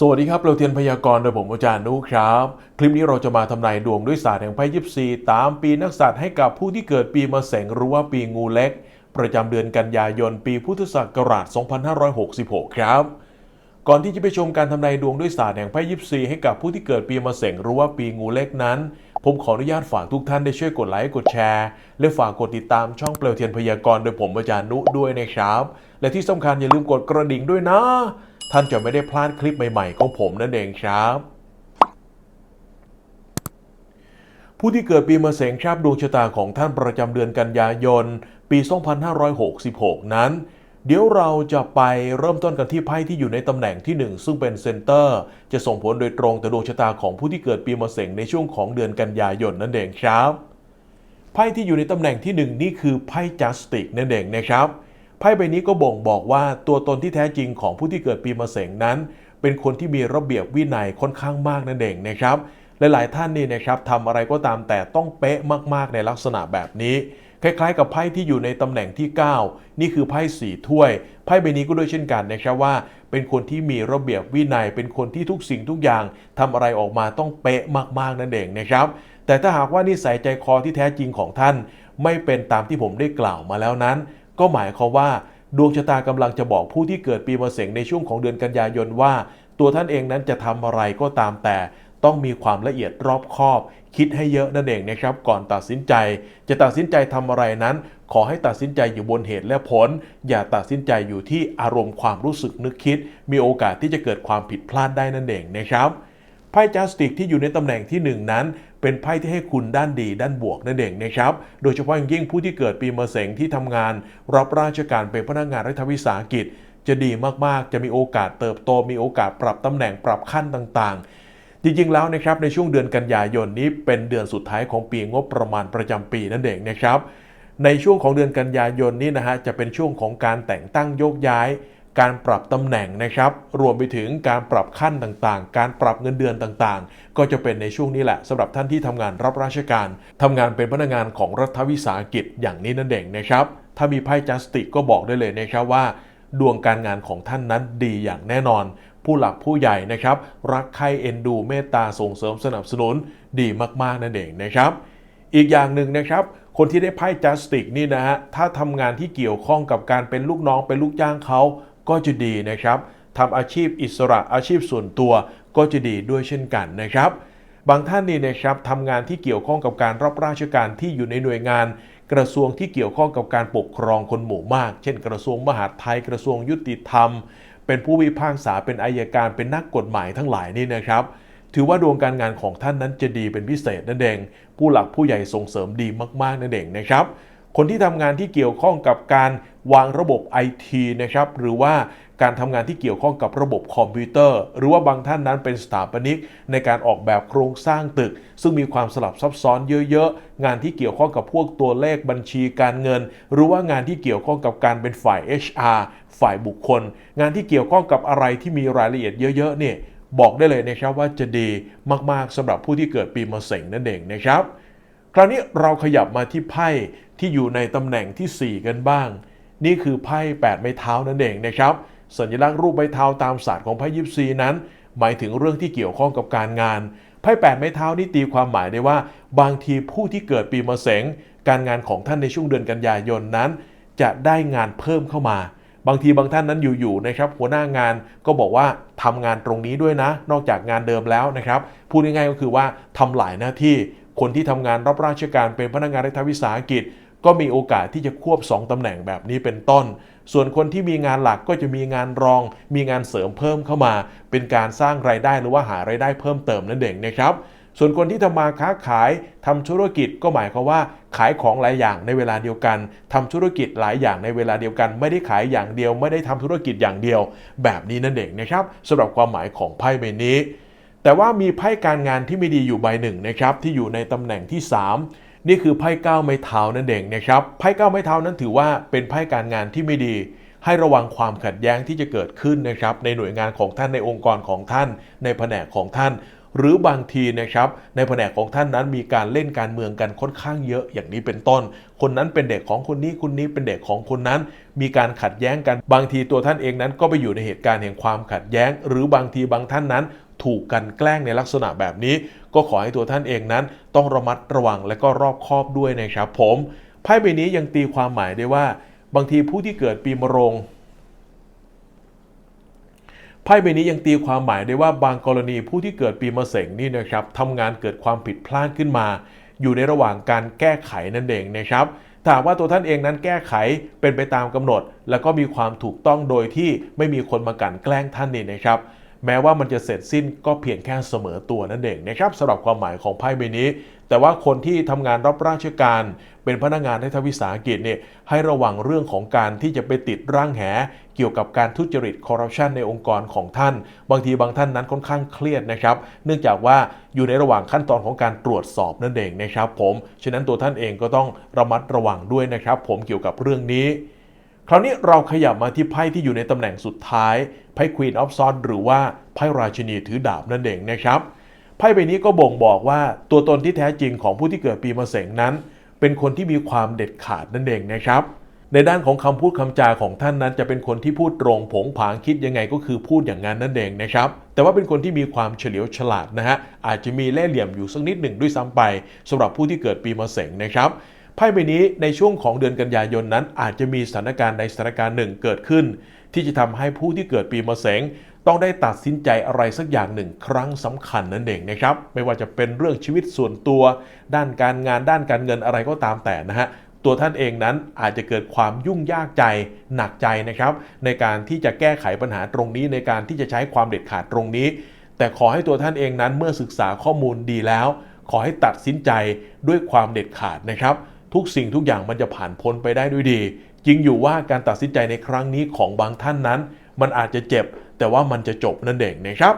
สวัสดีครับ เราเทียนพยากรณ์โดยผมอาจารย์นุครับ คลิปนี้เราจะมาทำนายดวงด้วยศาสตร์แห่งไพ่ยิปซีตามปีนักษัตร์ให้กับผู้ที่เกิดปีมะเสงหรือว่าปีงูเล็ก ประจำเดือนกันยายนปีพุทธศักราช 2566 ครับ ก่อนที่จะไปชมการทำนายดวงด้วยศาสตร์แห่งไพ่ยิปซีให้กับผู้ที่เกิดปีมะเสงหรือว่าปีงูเล็กนั้น ผมขออนุญาตฝากทุกท่านได้ช่วยกดไลค์กดแชร์และฝากกดติดตามช่องเปลวเทียนพยากรณ์โดยผมอาจารย์นุด้วยนะครับ และที่สำคัญอย่าลืมกดกระดิ่งด้วยนะ ท่านจะไม่ได้พลาดคลิปใหม่ๆของผมนั่นเองครับผู้ที่เกิดปีมะเสงครับดวงชะตาของท่านประจำเดือนกันยายน ปี 2566 นั้น เดี๋ยวเราจะไปเริ่มต้นกันที่ไพ่ที่อยู่ในตำแหน่งที่ 1 ซึ่งเป็นเซนเตอร์ จะส่งผลโดยตรงต่อดวงชะตาของผู้ที่เกิดปีมะเสงในช่วงของเดือนกันยายนนั่นเองครับ ไพ่ที่อยู่ในตำแหน่งที่หนึ่งนี่คือไพ่จัสติกนั่นเองนะครับ ไพ่ใบนี้ก็บ่งบอกว่าตัวตนที่แท้จริงของผู้ที่เกิดปีมะเสงนั้น เป็นคนที่มีระเบียบวินัยค่อนข้างมากนั่นเองนะครับหลายๆท่านนี่นะครับทำอะไรก็ตามแต่ต้องเป๊ะมากๆในลักษณะแบบนี้ คล้ายๆ กับไพ่ที่อยู่ในตำแหน่งที่ 9 นี่คือไพ่สี่ถ้วย ไพ่ใบนี้ก็ด้วยเช่นกันนะครับว่า เป็นคนที่มีระเบียบวินัย เป็นคนที่ทุกสิ่งทุกอย่างทำอะไรออกมาต้องเป๊ะมากๆนั่นเองนะครับแต่ถ้าหากว่านิสัยใจคอที่แท้จริงของท่าน ไม่เป็นตามที่ผมได้กล่าวมาแล้วนั้น ก็หมายความว่าดวงชะตากำลังจะบอกผู้ที่เกิดปีมะเสงในช่วงของเดือนกันยายนว่า ตัวท่านเองนั้นจะทำอะไรก็ตามแต่ ต้องมีความละเอียดรอบคอบ คิดให้เยอะนั่นเองนะครับ ก่อนตัดสินใจ จะตัดสินใจทำอะไรนั้น ขอให้ตัดสินใจอยู่บนเหตุและผล อย่าตัดสินใจอยู่ที่อารมณ์ความรู้สึกนึกคิด มีโอกาสที่จะเกิดความผิดพลาดได้นั่นเองนะครับไพ่จัสติกที่อยู่ในตำแหน่งที่ 1 นั้น เป็นไพ่ที่ให้คุณด้านดีด้านบวกนั่นเองนะครับ โดยเฉพาะอย่างยิ่งผู้ที่เกิดปีมะเสงที่ทำงาน รับราชการเป็นพนักงานรัฐวิสาหกิจ จะดีมากๆ จะมีโอกาสเติบโต มีโอกาสปรับตำแหน่งปรับขั้นต่างๆจริงๆ แล้วนะครับในช่วงเดือนกันยายนนี้เป็นเดือนสุดท้ายของปีงบประมาณประจำปีนั่นเองนะครับ ในช่วงของเดือนกันยายนนี้นะฮะจะเป็นช่วงของการแต่งตั้งโยกย้าย การปรับตำแหน่งนะครับ รวมไปถึงการปรับขั้นต่างๆ การปรับเงินเดือนต่างๆ ก็จะเป็นในช่วงนี้แหละสำหรับท่านที่ทำงานรับราชการทำงานเป็นพนักงานของรัฐวิสาหกิจอย่างนี้นั่นเองนะครับ ถ้ามีไพ่จัสติกก็บอกได้เลยนะครับว่า ดวงการงานของท่านนั้นดีอย่างแน่นอน ผู้หลักผู้ใหญ่นะครับ รักใคร่เอ็นดูเมตตาส่งเสริมสนับสนุนดีมากๆนั่นเองนะครับ อีกอย่างหนึ่งนะครับคนที่ได้ไพ่จัสติกนี่นะฮะถ้าทำงานที่เกี่ยวข้องกับการเป็นลูกน้องเป็นลูกจ้างเขา ก็จะดีนะครับทำอาชีพอิสระอาชีพส่วนตัวก็จะดีด้วยเช่นกันนะครับ บางท่านนี่นะครับทำงานที่เกี่ยวข้องกับการรับราชการที่อยู่ในหน่วยงาน กระทรวงที่เกี่ยวข้องกับการปกครองคนหมู่มาก เช่น กระทรวงมหาดไทยกระทรวงยุติธรรม เป็นผู้พิพากษาเป็นอายการเป็นนักกฎหมายทั้งหลายนี่นะครับ ถือว่าดวงการงานของท่านนั้นจะดีเป็นพิเศษนั่นเอง ผู้หลักผู้ใหญ่ส่งเสริมดีมากๆนั่นเองนะครับ คนที่ทำงานที่เกี่ยวข้องกับการวางระบบไอทีนะครับหรือว่าการทำงานที่เกี่ยวข้องกับระบบคอมพิวเตอร์ หรือว่าบางท่านนั้นเป็นสถาปนิกในการออกแบบโครงสร้างตึก ซึ่งมีความสลับซับซ้อนเยอะๆ งานที่เกี่ยวข้องกับพวกตัวเลขบัญชีการเงิน หรือว่างานที่เกี่ยวข้องกับการเป็นฝ่าย HR ฝ่ายบุคคล งานที่เกี่ยวข้องกับอะไรที่มีรายละเอียดเยอะๆเนี่ยบอกได้เลยนะครับว่าจะดีมากๆสำหรับผู้ที่เกิดปีมะเสงนั่นเองนะครับ ราวนี้เราขยับมาที่ไพ่ที่อยู่ในตำแหน่งที่ 4 กันบ้าง นี่คือไพ่8ไม้เท้านั่นเองนะครับ สัญลักษณ์รูปไม้เท้าตามศาสตร์ของไพ่ยิปซีนั้น หมายถึงเรื่องที่เกี่ยวข้องกับการงานไพ่8ไม้เท้านี่ตีความหมายได้ว่า บางทีผู้ที่เกิดปีมะเสงการงานของท่านในช่วงเดือนกันยายนนั้น จะได้งานเพิ่มเข้ามา บางทีบางท่านนั้นอยู่ๆนะครับ หัวหน้างานก็บอกว่าทำงานตรงนี้ด้วยนะ นอกจากงานเดิมแล้วนะครับพูดง่ายๆก็คือว่าทำหลายหน้าที่ คนที่ทำงานรับราชการเป็นพนักงานรัฐวิสาหกิจ ก็มีโอกาสที่จะควบ 2ตำแหน่งแบบนี้เป็นต้น ส่วนคนที่มีงานหลักก็จะมีงานรอง มีงานเสริมเพิ่มเข้ามา เป็นการสร้างรายได้หรือว่าหารายได้เพิ่มเติมนั่นเองนะครับส่วนคนที่ทำมาค้าขายทำธุรกิจก็หมายความว่าขายของหลายอย่างในเวลาเดียวกันทำธุรกิจหลายอย่างในเวลาเดียวกัน ไม่ได้ขายอย่างเดียว ไม่ได้ทำธุรกิจอย่างเดียว แบบนี้นั่นเองนะครับสำหรับความหมายของไพ่ใบนี้ แต่ว่ามีไพ่การงานที่ไม่ดีอยู่ใบหนึ่งนะครับที่อยู่ในตำแหน่งที่ 3 นี่คือไพ่ก้าวไม้เท้านั่นเองนะครับไพ่ก้าวไม้เท้านั้นถือว่าเป็นไพ่การงานที่ไม่ดี ให้ระวังความขัดแย้งที่จะเกิดขึ้นนะครับในหน่วยงานของท่านในองค์กรของท่าน ในแผนกของท่าน หรือบางทีนะครับในแผนกของท่านนั้นมีการเล่นการเมืองกันค่อนข้างเยอะอย่างนี้เป็นต้น คนนั้นเป็นเด็กของคนนี้คนนี้เป็นเด็กของคนนั้น มีการขัดแย้งกันบางทีตัวท่านเองนั้นก็ไปอยู่ในเหตุการณ์แห่งความขัดแย้ง หรือบางทีบางท่านนั้น ถูกกันแกล้งในลักษณะแบบนี้ ก็ขอให้ตัวท่านเองนั้น ต้องระมัดระวังและก็รอบคอบด้วยนะครับผมไพ่ใบนี้ยังตีความหมายได้ว่า บางทีผู้ที่เกิดปีมะโรงไพ่ใบนี้ยังตีความหมายได้ว่าบางกรณีผู้ที่เกิดปีมะเสงนี่นะครับทำงานเกิดความผิดพลาดขึ้นมา อยู่ในระหว่างการแก้ไขนั่นเองนะครับถาหากว่าตัวท่านเองนั้นแก้ไขเป็นไปตามกำหนด แล้วก็มีความถูกต้องโดยที่ไม่มีคนมากันแกล้งท่านนี่นะครับ แม้ว่ามันจะเสร็จสิ้นก็เพียงแค่เสมอตัวนั่นเองนะครับสำหรับความหมายของไพ่ใบนี้ แต่ว่าคนที่ทำงานรับราชการ เป็นพนักงานในทวิสาหกิจเนี่ยให้ระวังเรื่องของการที่จะไปติดร่างแห เกี่ยวกับการทุจริตคอร์รัปชันในองค์กรของท่าน บางทีบางท่านนั้นค่อนข้างเครียดนะครับ เนื่องจากว่าอยู่ในระหว่างขั้นตอนของการตรวจสอบนั่นเองนะครับผมฉะนั้นตัวท่านเองก็ต้องระมัดระวังด้วยนะครับ ผมเกี่ยวกับเรื่องนี้ คราวนี้เราขยับมาที่ไพ่ที่อยู่ในตำแหน่งสุดท้าย ไพ่ Queen of Swords หรือว่าไพ่ราชินีถือดาบนั่นเองนะครับไพ่ใบนี้ก็บ่งบอกว่าตัวตนที่แท้จริงของผู้ที่เกิดปีมะเสงนั้น เป็นคนที่มีความเด็ดขาดนั่นเองนะครับ ในด้านของคำพูดคำจาของท่านนั้น จะเป็นคนที่พูดตรงผงผางคิดยังไงก็คือพูดอย่างนั้นนั่นเองนะครับ แต่ว่าเป็นคนที่มีความเฉลียวฉลาดนะฮะอาจจะมีเล่ห์เหลี่ยมอยู่สักนิดหนึ่งด้วยซ้ำไปสำหรับผู้ที่เกิดปีมะเสงนะครับไพ่ใบนี้ในช่วงของเดือนกันยายนนั้น อาจจะมีสถานการณ์ใดสถานการณ์หนึ่งเกิดขึ้น ที่จะทำให้ผู้ที่เกิดปีมะเสงต้องได้ตัดสินใจอะไรสักอย่างหนึ่งครั้งสำคัญนั่นเองนะครับ ไม่ว่าจะเป็นเรื่องชีวิตส่วนตัว ด้านการงานด้านการเงินอะไรก็ตามแต่นะฮะตัวท่านเองนั้นอาจจะเกิดความยุ่งยากใจหนักใจนะครับ ในการที่จะแก้ไขปัญหาตรงนี้ในการที่จะใช้ความเด็ดขาดตรงนี้ แต่ขอให้ตัวท่านเองนั้นเมื่อศึกษาข้อมูลดีแล้ว ขอให้ตัดสินใจด้วยความเด็ดขาดนะครับ ทุกสิ่งทุกอย่างมันจะผ่านพ้นไปได้ด้วยดี จริงอยู่ว่าการตัดสินใจในครั้งนี้ของบางท่านนั้น มันอาจจะเจ็บ แต่ว่ามันจะจบนั่นเองนะครับ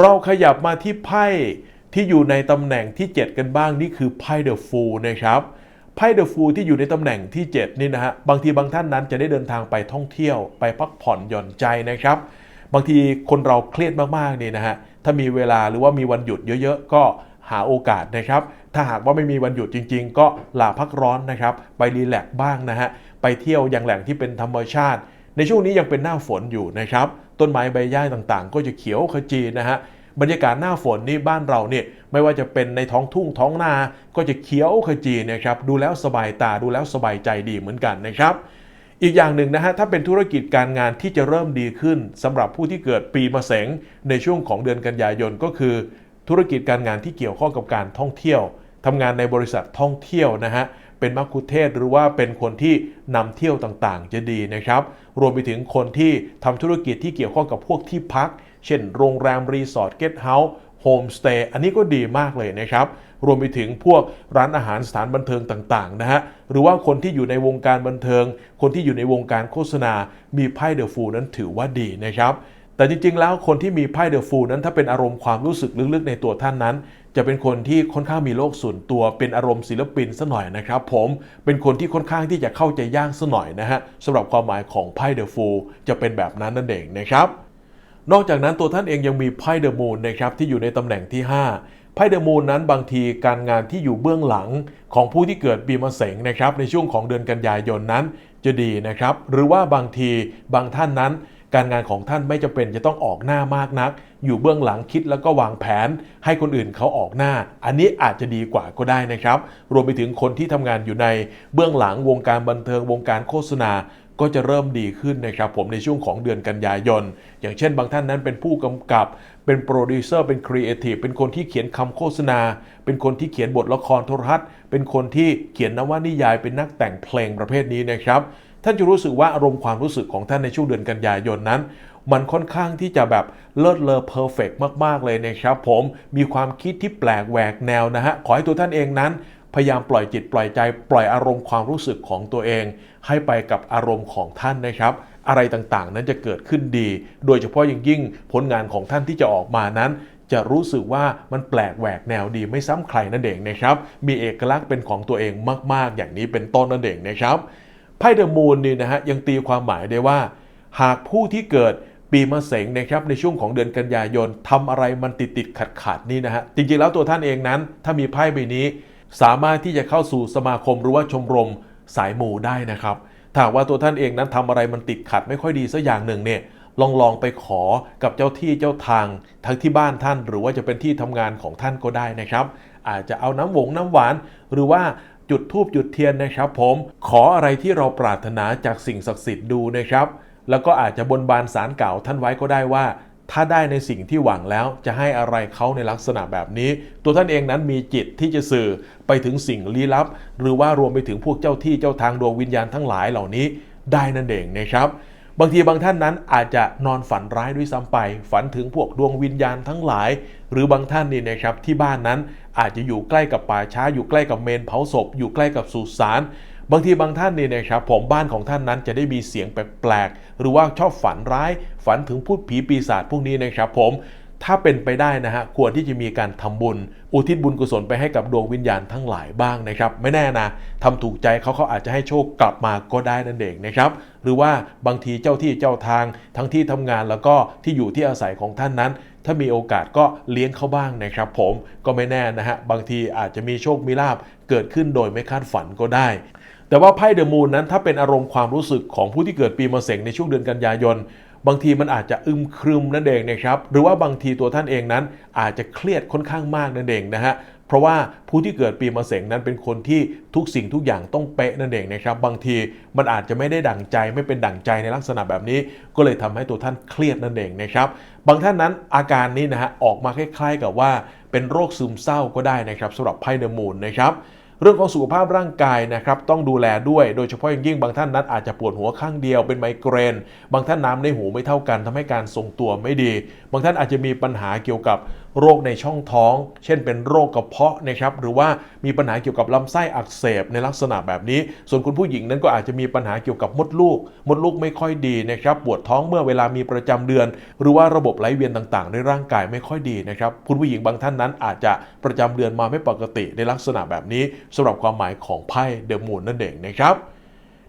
เราขยับมาที่ไพ่ที่อยู่ในตำแหน่งที่ 7 กันบ้างนี่คือไพ่เดอะฟูลนะครับไพ่เดอะฟูลที่อยู่ในตำแหน่งที่ 7 นี่นะฮะบางทีบางท่านนั้นจะได้เดินทางไปท่องเที่ยวไปพักผ่อนหย่อนใจนะครับ บางทีคนเราเครียดมากๆนี่นะฮะถ้ามีเวลาหรือว่ามีวันหยุดเยอะๆ ก็หาโอกาสนะครับ ถ้าหากว่าไม่มีวันหยุดจริง ๆ ก็ลาพักร้อนนะครับ ไปรีแลกซ์บ้างนะฮะ ไปเที่ยวอย่างแหล่งที่เป็นธรรมชาติ ในช่วงนี้ยังเป็นหน้าฝนอยู่นะครับ ต้นไม้ใบหญ้าต่างๆ ก็จะเขียวขจีนะฮะบรรยากาศหน้าฝนนี่บ้านเราเนี่ยไม่ว่าจะเป็นในท้องทุ่งท้องนา ก็จะเขียวขจีนะครับดูแล้วสบายตาดูแล้วสบายใจดีเหมือนกันนะครับ อีกอย่างหนึ่งนะฮะถ้าเป็นธุรกิจการงานที่จะเริ่มดีขึ้นสำหรับผู้ที่เกิดปีมะเสงในช่วงของเดือนกันยายนก็คือ ธุรกิจการงานที่เกี่ยวข้องกับการท่องเที่ยวทำงานในบริษัทท่องเที่ยวนะฮะ เป็นมักคุเทศหรือว่าเป็นคนที่นำเที่ยวต่างๆ จะดีนะครับ รวมไปถึงคนที่ทำธุรกิจที่เกี่ยวข้องกับพวกที่พัก เช่นโรงแรมรีสอร์ทเกสต์เฮาส์โฮมสเตย์อันนี้ก็ดีมากเลยนะครับ รวมไปถึงพวกร้านอาหารสถานบันเทิงต่างๆนะฮะ หรือว่าคนที่อยู่ในวงการบันเทิง คนที่อยู่ในวงการโฆษณา มีไพ่เดอะฟูนั้นถือว่าดีนะครับ แต่จริงๆแล้วคนที่มีไพ่เดอะฟูนั้นถ้าเป็นอารมณ์ความรู้สึกลึกๆในตัวท่านนั้น จะเป็นคนที่ค่อนข้างมีโลกส่วนตัวเป็นอารมณ์ศิลปินซะหน่อยนะครับผมเป็นคนที่ค่อนข้างที่จะเข้าใจยากซะหน่อยนะฮะสำหรับความหมายของไพ่เดอะฟูจะเป็นแบบนั้นนั่นเองนะครับนอกจากนั้นตัวท่านเองยังมีไพ่เดอะมูนนะครับที่อยู่ในตำแหน่งที่ 5 ไพ่เดอะมูนนั้นบางทีการงานที่อยู่เบื้องหลังของผู้ที่เกิดปีมะเสงนะครับในช่วงของเดือนกันยายนนั้นจะดีนะครับหรือว่าบางทีบางท่านนั้น การงานของท่านไม่จำเป็นจะต้องออกหน้ามากนัก อยู่เบื้องหลังคิดแล้วก็วางแผน ให้คนอื่นเขาออกหน้า อันนี้อาจจะดีกว่าก็ได้นะครับ รวมไปถึงคนที่ทำงานอยู่ในเบื้องหลังวงการบันเทิงวงการโฆษณาก็จะเริ่มดีขึ้นนะครับผมในช่วงของเดือนกันยายน อย่างเช่นบางท่านนั้นเป็นผู้กำกับ เป็นโปรดิวเซอร์เป็นครีเอทีฟเป็นคนที่เขียนคำโฆษณา เป็นคนที่เขียนบทละครโทรทัศน์ เป็นคนที่เขียนนวนิยายเป็นนักแต่งเพลงประเภทนี้นะครับ ท่านจะรู้สึกว่าอารมณ์ความรู้สึกของท่านในช่วงเดือนกันยายนนั้น มันค่อนข้างที่จะแบบเลิศเลอเพอร์เฟกมาก ๆ เลยนะครับผมมีความคิดที่แปลกแหวกแนวนะฮะขอให้ตัวท่านเองนั้นพยายามปล่อยจิตปล่อยใจ ปล่อยอารมณ์ความรู้สึกของตัวเอง ให้ไปกับอารมณ์ของท่านนะครับ อะไรต่างๆ นั้นจะเกิดขึ้นดี โดยเฉพาะอย่างยิ่งผลงานของท่านที่จะออกมานั้น จะรู้สึกว่ามันแปลกแหวกแนวดีไม่ซ้ำใครนั่นเองนะครับ มีเอกลักษณ์เป็นของตัวเองมากๆ อย่างนี้เป็นต้นนั่นเองนะครับ ไพ่เดอะมูนนี่นะฮะยังตีความหมายได้ว่า หากผู้ที่เกิดปีมะเสงนะครับในช่วงของเดือนกันยายนทำอะไรมันติดติดขัดขัดนี่นะฮะจริงๆแล้วตัวท่านเองนั้น ถ้ามีไพ่ใบนี้ สามารถที่จะเข้าสู่สมาคมหรือว่าชมรมสายมูได้นะครับถ้าว่าตัวท่านเองนั้นทำอะไรมันติดขัดไม่ค่อยดีสักอย่างหนึ่งเนี่ยลองลองไปขอกับเจ้าที่เจ้าทางทั้งที่บ้านท่าน หรือว่าจะเป็นที่ทำงานของท่านก็ได้นะครับ อาจจะเอาน้ำหวงน้ำหวาน หรือว่า จุดทูบจุดเทียนนะครับผมขออะไรที่เราปรารถนาจากสิ่งศักดิ์สิทธิ์ดูนะครับ แล้วก็อาจจะบนบานสารเก่าท่านไว้ก็ได้ว่า ถ้าได้ในสิ่งที่หวังแล้วจะให้อะไรเขาในลักษณะแบบนี้ ตัวท่านเองนั้นมีจิตที่จะสื่อไปถึงสิ่งลี้ลับ หรือว่ารวมไปถึงพวกเจ้าที่เจ้าทางดวงวิญญาณทั้งหลายเหล่านี้ได้นั่นเองนะครับ บางทีบางท่านนั้นอาจจะนอนฝันร้ายด้วยซ้ำไป ฝันถึงพวกดวงวิญญาณทั้งหลาย หรือบางท่านนี่นะครับที่บ้านนั้นอาจจะอยู่ใกล้กับป่าช้า อยู่ใกล้กับเมนเผาศพ อยู่ใกล้กับสุสานบางทีบางท่านนี่นะครับผมบ้านของท่านนั้นจะได้มีเสียงแปลกๆหรือว่าชอบฝันร้าย ฝันถึงพูดผีปีศาจพวกนี้นะครับผม ถ้าเป็นไปได้นะฮะควรที่จะมีการทำบุญ อุทิศบุญกุศลไปให้กับดวงวิญญาณทั้งหลายบ้างนะครับ ไม่แน่นะทำถูกใจเขาเขาอาจจะให้โชคกลับมาก็ได้นั่นเองนะครับหรือว่าบางทีเจ้าที่เจ้าทาง ทั้งที่ทำงานแล้วก็ที่อยู่ที่อาศัยของท่านนั้น ถ้ามีโอกาสก็เลี้ยงเขาบ้างนะครับ ผมก็ไม่แน่นะฮะบางทีอาจจะมีโชคมีลาบเกิดขึ้นโดยไม่คาดฝันก็ได้แต่ว่าไพ่เดอะมูนนั้นถ้าเป็นอารมณ์ความรู้สึกของผู้ที่เกิดปีมะเสงในช่วงเดือนกันยายน บางทีมันอาจจะอึมครึมนั่นเองนะครับ หรือว่าบางทีตัวท่านเองนั้น อาจจะเครียดค่อนข้างมากนั่นเองนะฮะเพราะว่าผู้ที่เกิดปีมะเสงนั้นเป็นคนที่ทุกสิ่งทุกอย่างต้องเป๊ะนั่นเองนะครับ บางทีมันอาจจะไม่ได้ดั่งใจไม่เป็นดั่งใจในลักษณะแบบนี้ ก็เลยทำให้ตัวท่านเครียดนั่นเองนะครับ บางท่านนั้นอาการนี้นะฮะออกมาคล้ายๆกับว่าเป็นโรคซึมเศร้าก็ได้นะครับสำหรับไพ่เดอะมูนนะครับ เรื่องของสุขภาพร่างกายนะครับต้องดูแลด้วยโดยเฉพาะอย่างยิ่งบางท่านนั้นอาจจะปวดหัวข้างเดียวเป็นไมเกรน บางท่านน้ำในหูไม่เท่ากันทำให้การทรงตัวไม่ดี บางท่านอาจจะมีปัญหาเกี่ยวกับโรคในช่องท้อง เช่นเป็นโรคกระเพาะนะครับหรือว่ามีปัญหาเกี่ยวกับลำไส้อักเสบในลักษณะแบบนี้ ส่วนคุณผู้หญิงนั้นก็อาจจะมีปัญหาเกี่ยวกับมดลูก มดลูกไม่ค่อยดีนะครับปวดท้องเมื่อเวลามีประจำเดือน หรือว่าระบบไหลเวียนต่างๆ ในร่างกายไม่ค่อยดีนะครับคุณผู้หญิงบางท่านนั้นอาจจะประจำเดือนมาไม่ปกติในลักษณะแบบนี้สำหรับความหมายของไพ่เดอะมูนนั่นเองนะครับ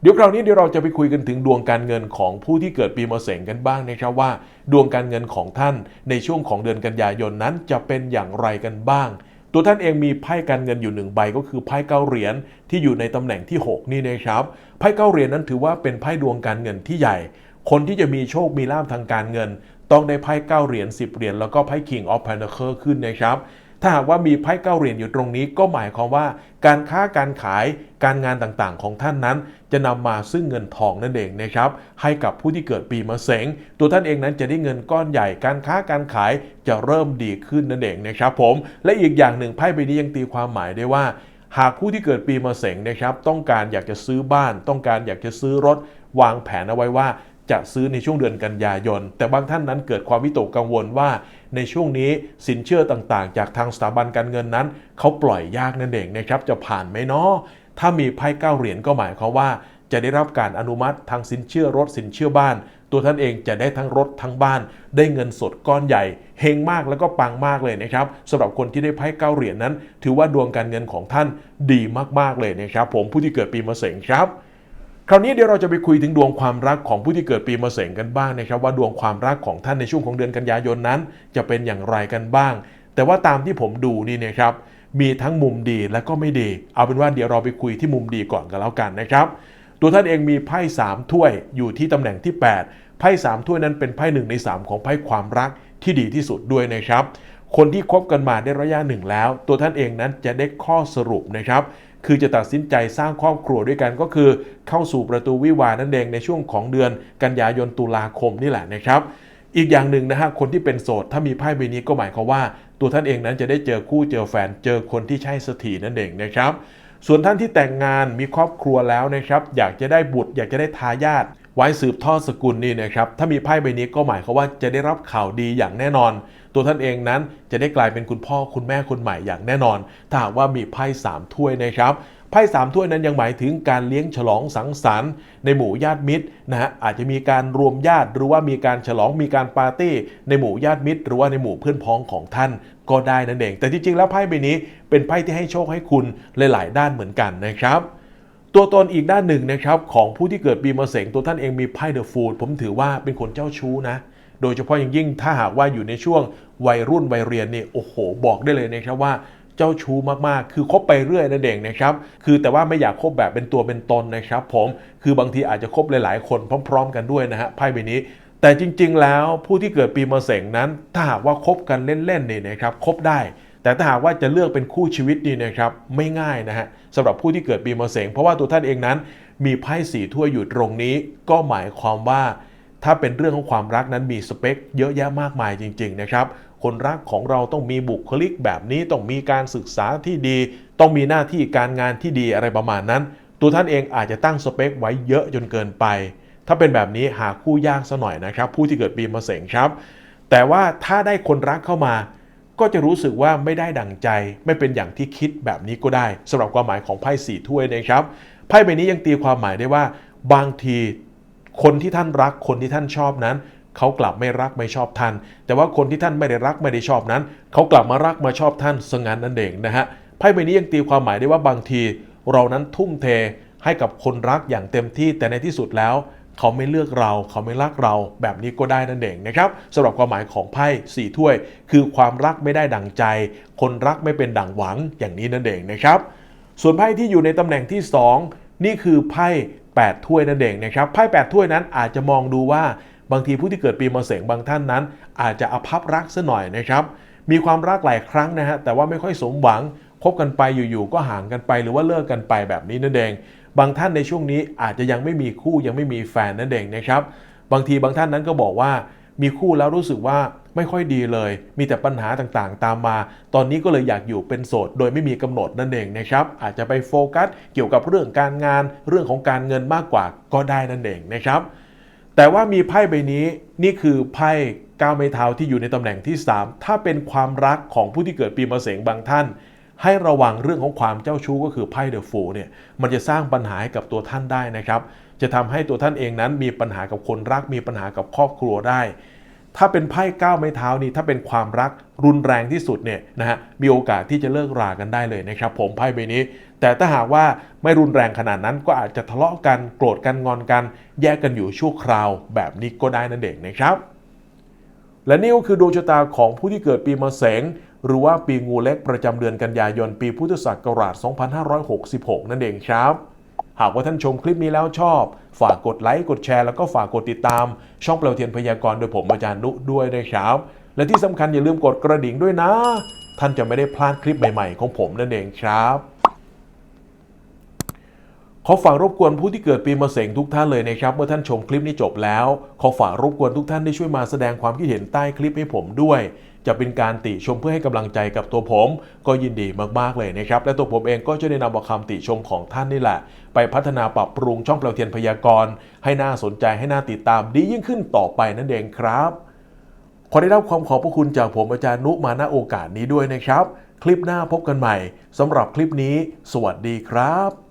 เดี๋ยวคราวนี้เดี๋ยวเราจะไปคุยกันถึงดวงการเงินของผู้ที่เกิดปีมะเสงกันบ้างนะครับว่า ดวงการเงินของท่านในช่วงของเดือนกันยายนนั้นจะเป็นอย่างไรกันบ้าง ตัวท่านเองมีไพ่การเงินอยู่หนึ่งใบก็คือไพ่เก้าเหรียญที่อยู่ในตำแหน่งที่ 6 นี่นะครับไพ่เก้าเหรียญนั้นถือว่าเป็นไพ่ดวงการเงินที่ใหญ่ คนที่จะมีโชคมีลาภทางการเงิน ต้องได้ไพ่เก้าเหรียญ10เหรียญแล้วก็ไพ่ King of Pentacles ขึ้นนะครับ ถ้าหากว่ามีไพ่เก้าเหรียญอยู่ตรงนี้ก็หมายความว่า การค้าการขายการงานต่างๆ ของท่านนั้น จะนำมาซึ่งเงินทองนั่นเองนะครับให้กับผู้ที่เกิดปีมะเสงตัวท่านเองนั้นจะได้เงินก้อนใหญ่การค้าการขายจะเริ่มดีขึ้นนั่นเองนะครับผมและอีกอย่างหนึ่งไพ่ใบนี้ยังตีความหมายได้ว่า หากผู้ที่เกิดปีมะเสงนะครับ ต้องการอยากจะซื้อบ้าน ต้องการอยากจะซื้อรถ วางแผนเอาไว้ว่า จะซื้อในช่วงเดือนกันยายน แต่บางท่านนั้นเกิดความวิตกกังวลว่าในช่วงนี้สินเชื่อต่างๆ จากทางสถาบันการเงินนั้น เขาปล่อยยากนั่นเองนะครับจะผ่านไหมเนาะถ้ามีไพ่เก้าเหรียญก็หมายความว่าจะได้รับการอนุมัติทางสินเชื่อรถสินเชื่อบ้าน ตัวท่านเองจะได้ทั้งรถทั้งบ้าน ได้เงินสดก้อนใหญ่เฮงมากแล้วก็ปังมากเลยนะครับสำหรับคนที่ได้ไพ่เก้าเหรียญนั้น ถือว่าดวงการเงินของท่านดีมากๆเลยนะครับ ผมผู้ที่เกิดปีมะเสงครับ คราวนี้เดี๋ยวเราจะไปคุยถึงดวงความรักของผู้ที่เกิดปีมะเสงกันบ้างนะครับ ว่าดวงความรักของท่านในช่วงของเดือนกันยายนนั้น จะเป็นอย่างไรกันบ้าง แต่ว่าตามที่ผมดูนี่นะครับมีทั้งมุมดีและก็ไม่ดี เอาเป็นว่าเดี๋ยวเราไปคุยที่มุมดีก่อนกันแล้วกันนะครับ ตัวท่านเองมีไพ่สามถ้วยอยู่ที่ตำแหน่งที่ 8 ไพ่สามถ้วยนั้นเป็นไพ่หนึ่งใน 3 ของไพ่ความรักที่ดีที่สุดด้วยนะครับ คนที่คบกันมาได้ระยะหนึ่งแล้ว ตัวท่านเองนั้นจะได้ข้อสรุปนะครับ คือจะตัดสินใจสร้างครอบครัวด้วยกันก็คือ เข้าสู่ประตูวิวาห์นั่นเองในช่วงของเดือนกันยายนตุลาคมนี่แหละนะครับอีกอย่างหนึ่งนะฮะคนที่เป็นโสดถ้ามีไพ่ใบนี้ก็หมายความว่า ตัวท่านเองนั้นจะได้เจอคู่เจอแฟนเจอคนที่ใช่สถีนั่นเองนะครับ ส่วนท่านที่แต่งงานมีครอบครัวแล้วนะครับอยากจะได้บุตร อยากจะได้ทายาทไว้สืบทอดสกุลนี่นะครับถ้ามีไพ่ใบนี้ก็หมายความว่าจะได้รับข่าวดีอย่างแน่นอน ตัวท่านเองนั้นจะได้กลายเป็นคุณพ่อคุณแม่คนใหม่อย่างแน่นอน ถ้าหากว่ามีไพ่สามถ้วยนะครับไพ่สามถ้วยนั้นยังหมายถึงการเลี้ยงฉลองสังสรรค์ในหมู่ญาติมิตรนะฮะอาจจะมีการรวมญาติหรือว่ามีการฉลองมีการปาร์ตี้ ในหมู่ญาติมิตร หรือว่าในหมู่เพื่อนพ้องของท่านก็ได้นั่นเอง แต่จริงๆ แล้วไพ่ใบนี้เป็นไพ่ที่ให้โชคให้คุณหลายๆ ด้านเหมือนกันนะครับตัวตนอีกด้านหนึ่งนะครับของผู้ที่เกิดปีมะเสงตัวท่านเองมีไพ่เดอะฟูดผมถือว่าเป็นคนเจ้าชู้นะ โดยเฉพาะอย่างยิ่งถ้าหากว่าอยู่ในช่วงวัยรุ่นวัยเรียนเนี่ยโอ้โห บอกได้เลยนะครับว่าเจ้าชู้มากๆ คือคบไปเรื่อยนั่นเองนะครับ คือแต่ว่าไม่อยากคบแบบเป็นตัวเป็นตนนะครับ ผม คือบางทีอาจจะคบหลาย ๆ คนพร้อม ๆ กันด้วยนะฮะไพ่ใบนี้แต่จริงๆ แล้วผู้ที่เกิดปีมะเสงนั้น ถ้าหากว่าคบกันเล่นๆนี่นะครับคบได้ แต่ถ้าหากว่าจะเลือกเป็นคู่ชีวิตนี่นะครับไม่ง่ายนะฮะสำหรับผู้ที่เกิดปีมะเสงเพราะว่าตัวท่านเองนั้น มีไพ่สีถ้วยอยู่ตรงนี้ ก็หมายความว่า ถ้าเป็นเรื่องของความรักนั้นมีสเปคเยอะแยะมากมายจริง ๆ นะครับ คนรักของเราต้องมีบุคลิกแบบนี้ต้องมีการศึกษาที่ดี ต้องมีหน้าที่การงานที่ดีอะไรประมาณนั้น ตัวท่านเองอาจจะตั้งสเปคไว้เยอะจนเกินไป ถ้าเป็นแบบนี้หาคู่ยากซะหน่อยนะครับ ผู้ที่เกิดปีมะเสงครับ แต่ว่าถ้าได้คนรักเข้ามา ก็จะรู้สึกว่าไม่ได้ดังใจ ไม่เป็นอย่างที่คิดแบบนี้ก็ได้สำหรับความหมายของไพ่สี่ถ้วยนะครับไพ่ใบนี้ยังตีความหมายได้ว่า บางที คนที่ท่านรักคนที่ท่านชอบนั้นเขากลับไม่รักไม่ชอบท่าน แต่ว่าคนที่ท่านไม่ได้รักไม่ได้ชอบนั้น เขากลับมารักมาชอบท่านสงั้นนั่นเองนะฮะไพ่ใบนี้ยังตีความหมายได้ว่าบางที เรานั้นทุ่มเทให้กับคนรักอย่างเต็มที่แต่ในที่สุดแล้ว เขาไม่เลือกเรา เขาไม่รักเราแบบนี้ก็ได้นั่นเองนะครับสำหรับความหมายของไพ่สี่ถ้วย คือความรักไม่ได้ดั่งใจ คนรักไม่เป็นดั่งหวังอย่างนี้นั่นเองนะครับ ส่วนไพ่ที่อยู่ในตำแหน่งที่ 2 นี่คือไพ่ 8 ถ้วยนั่นเองนะครับไพ่8ถ้วยนั้นอาจจะมองดูว่าบางทีผู้ที่เกิดปีมะเสงบางท่านนั้น อาจจะอภัพรักซะหน่อยนะครับ มีความรักหลายครั้งนะฮะแต่ว่าไม่ค่อยสมหวังคบกันไปอยู่ๆก็ห่างกันไปหรือว่าเลิกกันไปแบบนี้นั่นเอง บางท่านในช่วงนี้อาจจะยังไม่มีคู่ยังไม่มีแฟนนั่นเองนะครับ บางทีบางท่านนั้นก็บอกว่า มีคู่แล้วรู้สึกว่า ไม่ค่อยดีเลย มีแต่ปัญหาต่างๆ ตามมา ตอนนี้ก็เลยอยากอยู่เป็นโสด โดยไม่มีกำหนดนั่นเองนะครับ อาจจะไปโฟกัสเกี่ยวกับเรื่องการงาน เรื่องของการเงินมากกว่าก็ได้นั่นเองนะครับ แต่ว่ามีไพ่ใบนี้นี่คือไพ่ก้าวไม้เท้าที่อยู่ในตำแหน่งที่ 3 ถ้าเป็นความรักของผู้ที่เกิดปีมะเสงบางท่าน ให้ระวังเรื่องของความเจ้าชู้ก็คือไพ่เดอะฟูเนี่ยมันจะสร้างปัญหาให้กับตัวท่านได้นะครับ จะทำให้ตัวท่านเองนั้นมีปัญหากับคนรักมีปัญหากับครอบครัวได้ ถ้าเป็นไพ่ก้าวไม้เท้านี่ถ้าเป็นความรักรุนแรงที่สุดเนี่ยนะฮะมีโอกาสที่จะเลิกรากันได้เลยนะครับผมไพ่ใบนี้ แต่ถ้าหากว่าไม่รุนแรงขนาดนั้นก็อาจจะทะเลาะกันโกรธกันงอนกัน แยกกันอยู่ชั่วคราวแบบนี้ก็ได้นั่นเองนะครับ และนี่ก็คือดวงชะตาของผู้ที่เกิดปีมะเสงหรือว่าปีงูเล็กประจำเดือนกันยายนปีพุทธศักราช 2566 นั่นเองครับ หากว่าท่านชมคลิปนี้แล้วชอบ ฝากกดไลค์กดแชร์แล้วก็ฝากกดติดตาม ช่องเปลวเทียนพยากรณ์โดยผมอาจารย์นุด้วยนะครับ และที่สำคัญอย่าลืมกดกระดิ่งด้วยนะ ท่านจะไม่ได้พลาดคลิปใหม่ๆ ของผมนั่นเองครับ อฝากรบกวนผู้ที่เกิดปีมะเสงทุกท่านเลยนะครับ เมื่อท่านชมคลิปนี้จบแล้ว ขอฝากรบกวนทุกท่านได้ช่วยมาแสดงความคิดเห็นใต้คลิปให้ผมด้วย จะเป็นการติชมเพื่อให้กำลังใจกับตัวผม ก็ยินดีมากๆเลยนะครับ และตัวผมเองก็จะได้นำเอาคำติชมของท่านนี่แหละ ไปพัฒนาปรับปรุงช่องเปลวเทียนพยากรณ์ให้น่าสนใจให้น่าติดตามดียิ่งขึ้นต่อไปนั่นเองครับขอได้รับความขอบพระคุณจากผมอาจารย์นุมาณโอกาสนี้ด้วยนะครับ คลิปหน้าพบกันใหม่สำหรับคลิปนี้ สวัสดีครับ